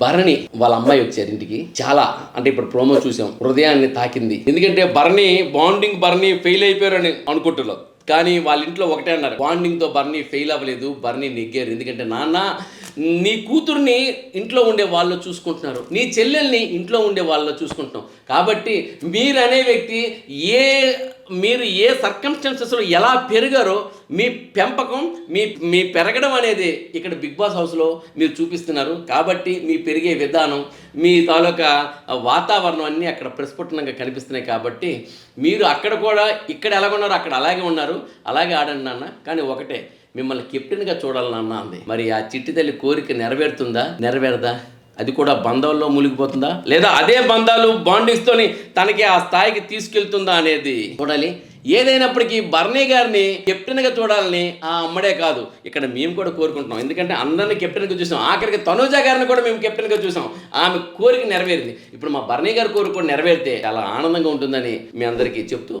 భరణి వాళ్ళ అమ్మాయి వచ్చారు ఇంటికి. చాలా అంటే ఇప్పుడు ప్రోమో చూసాం. హృదయాన్ని తాకింది. ఎందుకంటే భరణి బాండింగ్ భరణి ఫెయిల్ అయిపోయారని అనుకుంటున్నారు కానీ వాళ్ళ ఇంట్లో ఒకటే అన్నారు బాండింగ్తో బర్నీ ఫెయిల్ అవ్వలేదు బర్నీ నెగ్గారు. ఎందుకంటే నాన్న నీ కూతుర్ని ఇంట్లో ఉండే వాళ్ళు చూసుకుంటున్నారు. నీ చెల్లెల్ని ఇంట్లో ఉండే వాళ్ళు చూసుకుంటున్నాం కాబట్టి మీరు అనే వ్యక్తి ఏ మీరు ఏ సర్కమ్స్టాన్సెస్లో ఎలా పెరిగారో మీ పెంపకం మీ మీ పెరగడం అనేది ఇక్కడ బిగ్ బాస్ హౌస్లో మీరు చూపిస్తున్నారు. కాబట్టి మీ పెరిగే విధానం మీ తాలూకా వాతావరణం అన్నీ అక్కడ ప్రస్ఫుటనంగా కనిపిస్తున్నాయి కాబట్టి మీరు అక్కడ కూడా ఇక్కడ ఎలా ఉన్నారో అక్కడ అలాగే ఉన్నారు. అలాగే ఆడండి నాన్న. కానీ ఒకటే మిమ్మల్ని కెప్టెన్గా చూడాలి నాన్న అంది. మరి ఆ చిట్టి తల్లి కోరిక నెరవేరుతుందా? నెరవేరదా? అది కూడా బంధాల్లో మునిగిపోతుందా? లేదా అదే బంధాలు బాండింగ్స్తోని తనకి ఆ స్థాయికి తీసుకెళ్తుందా అనేది చూడాలి. ఏదైనప్పటికీ బర్నీ గారిని కెప్టెన్గా చూడాలని ఆ అమ్మడే కాదు. ఇక్కడ మేము కూడా కోరుకుంటున్నాం. ఎందుకంటే అందరిని కెప్టెన్గా చూసాం. ఆఖరికి తనూజ గారిని కూడా మేము కెప్టెన్గా చూసాం. ఆమె కోరిక నెరవేరింది. ఇప్పుడు మా బర్నీ గారి కోరిక కూడా నెరవేరితే చాలా ఆనందంగా ఉంటుందని మీ అందరికీ చెప్తూ